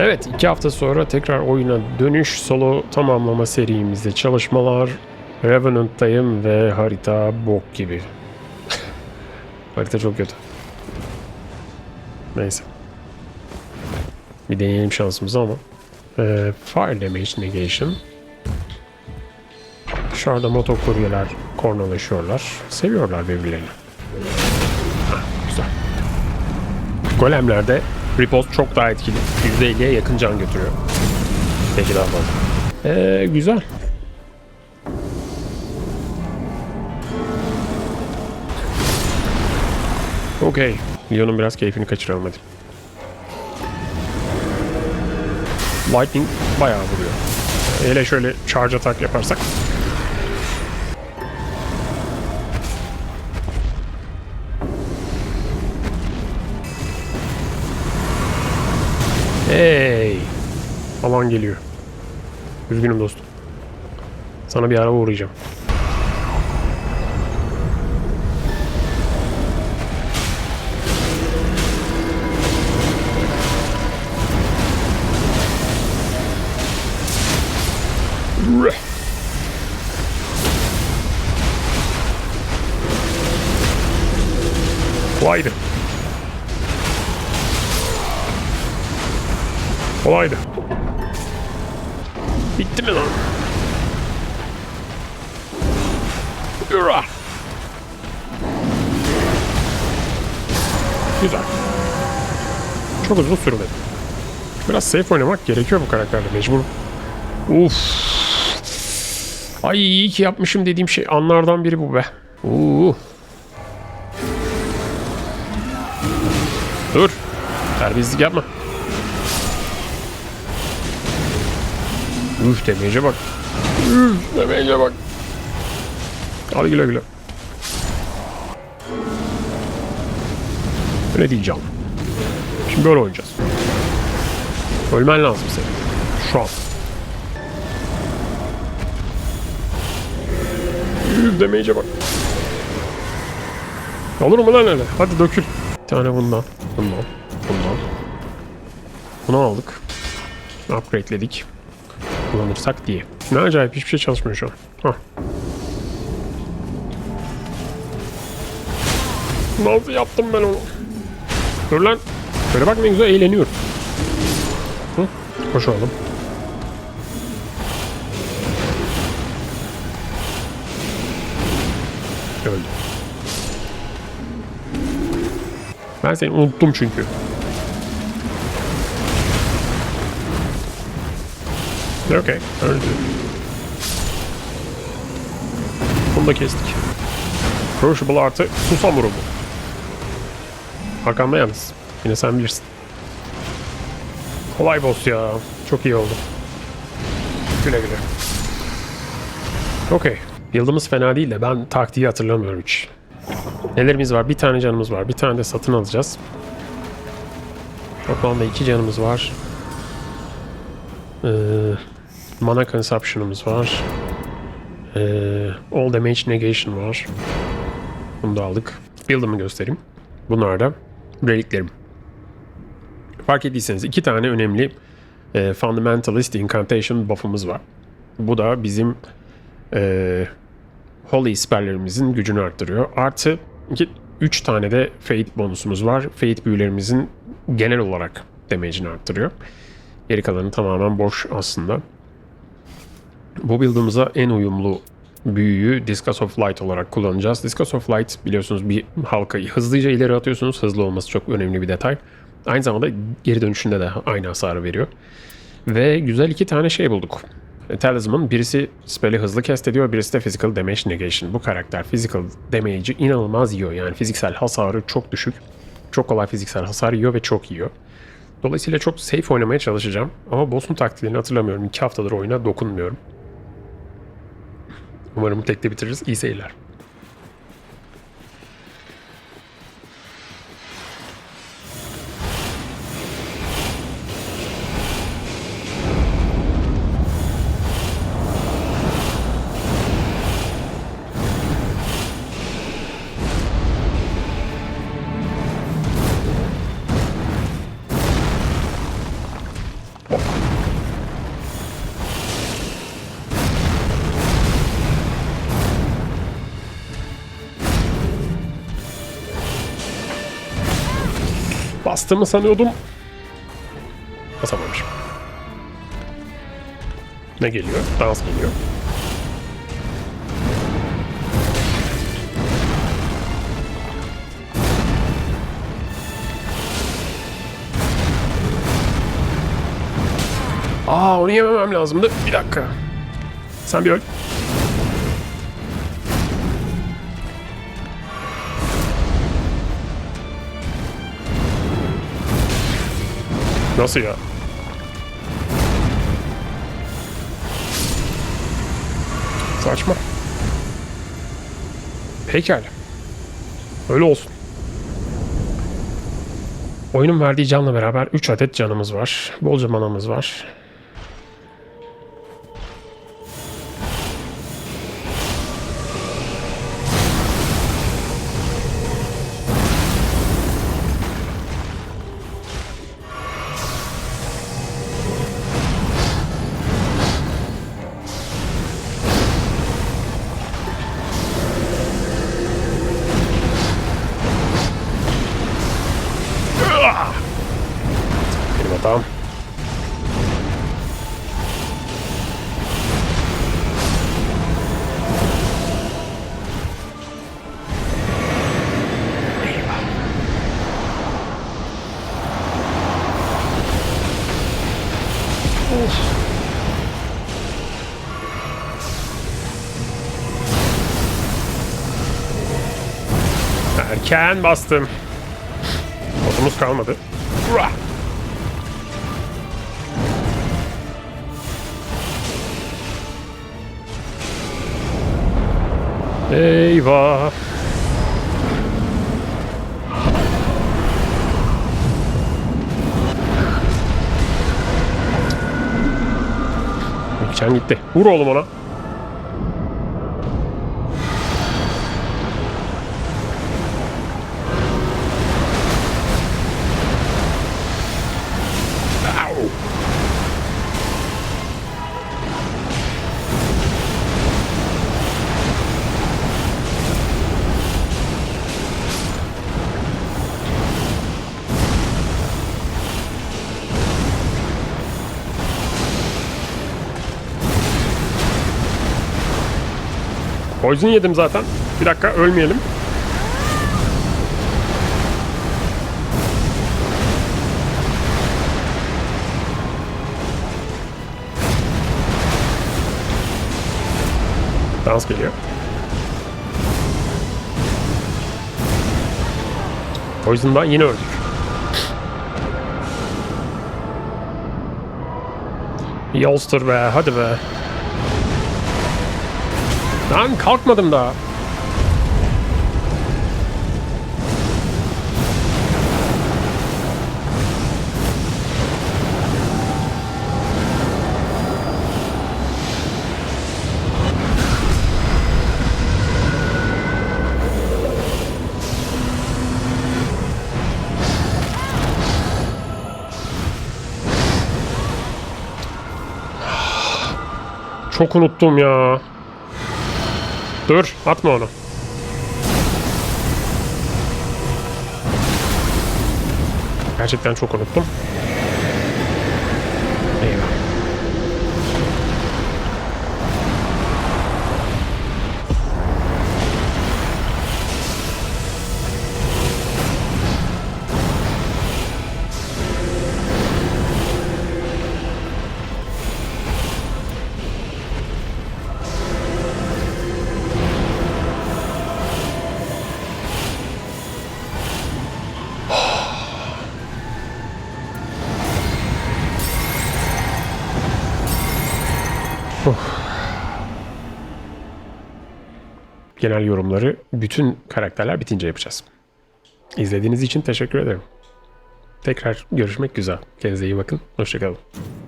Evet iki hafta sonra tekrar oyuna dönüş solo tamamlama serimizde çalışmalar. Revenant'tayım ve harita bok gibi. harita çok kötü. Neyse. Bir deneyelim şansımızı ama. Ee, fire damage negation. Dışarıda motokuryeler kornalaşıyorlar. Seviyorlar birbirlerini. Hah, güzel. Golemlerde ripost çok daha etkili. %50'ye yakın can götürüyor. Peki daha fazla. Ee, güzel. Okey. Leon'un biraz keyfini kaçıralım hadi. Lightning bayağı vuruyor. Hele şöyle charge attack yaparsak. Hey! Alan geliyor. Üzgünüm dostum. Sana bir araba uğrayacağım. Kolaydı. Bitti mi lan? Ura. Güzel. Çok uzun sürmedi. Biraz safe oynamak gerekiyor bu karakterde mecbur. Uf. Ay iyi ki yapmışım dediğim şey anlardan biri bu be. Uuu. Dur. Terbiyesizlik yapma. Üf demeyece bak. Üf demeyece bak. Hadi güle güle. Öyle değil canım. Şimdi böyle oynayacağız. Ölmen lazım senin. Şu an. Üf demeyece bak. Olur mu lan öyle? Hadi dökül. Bir tane bundan. Bundan. Bundan. Bunu aldık. Upgrade'ledik. Kullanırsak diye. Ne acayip hiçbir şey çalışmıyor şu an. Hah. Nasıl yaptım ben onu? Dur lan. Böyle bak güzel eğleniyor. Hı? Koşalım. Öldü. Ben seni unuttum çünkü. Okey, öldü. Bunu da kestik. Crucible artı susam vurumu. Arkamda yalnız. Yine sen bilirsin. Kolay boss ya. Çok iyi oldu. Güle güle. Okey. Yıldımız fena değil de ben taktiği hatırlamıyorum hiç. Nelerimiz var? Bir tane canımız var. Bir tane de satın alacağız. Toplamda iki canımız var. Ee, mana consumption'ımız var. Ee, all damage negation var. Bunu da aldık. Build'ımı göstereyim. Bunlar da reliklerim. Fark ettiyseniz iki tane önemli e, Fundamentalist Incantation buff'ımız var. Bu da bizim e, Holy spelllerimizin gücünü arttırıyor. Artı iki, üç tane de Fate bonusumuz var. Fate büyülerimizin genel olarak damage'ini arttırıyor. Geri kalanı tamamen boş aslında. Bu build'ımıza en uyumlu büyüyü Discus of Light olarak kullanacağız. Discus of Light biliyorsunuz bir halkayı hızlıca ileri atıyorsunuz. Hızlı olması çok önemli bir detay. Aynı zamanda geri dönüşünde de aynı hasarı veriyor. Ve güzel iki tane şey bulduk. Talisman birisi spell'i hızlı cast ediyor, birisi de physical damage negation. Bu karakter physical damage'i inanılmaz yiyor. Yani fiziksel hasarı çok düşük. Çok kolay fiziksel hasar yiyor ve çok yiyor. Dolayısıyla çok safe oynamaya çalışacağım. Ama boss'un taktiklerini hatırlamıyorum. İki haftadır oyuna dokunmuyorum. Umarım tekte bitiririz. İyi seyirler. Bastığımı sanıyordum. Basamamışım. Ne geliyor? Dans geliyor. Aa onu yememem lazımdı. Bir dakika. Sen bir öl. Nasıl ya? Saçma. Pekala. Öyle olsun. Oyunun verdiği canla beraber 3 adet canımız var. Bolca manamız var. Of. Erken bastım. Botumuz kalmadı. Hurra! Eyvah. Geçen gitti. Vur oğlum ona. Poison yedim zaten. Bir dakika ölmeyelim. Dans geliyor. Poison'dan yine öldük. Yolster be hadi be. Lan kalkmadım daha. Çok unuttum ya. Dur atma onu. Gerçekten çok unuttum. Genel yorumları bütün karakterler bitince yapacağız. İzlediğiniz için teşekkür ederim. Tekrar görüşmek güzel. Kendinize iyi bakın. Hoşçakalın.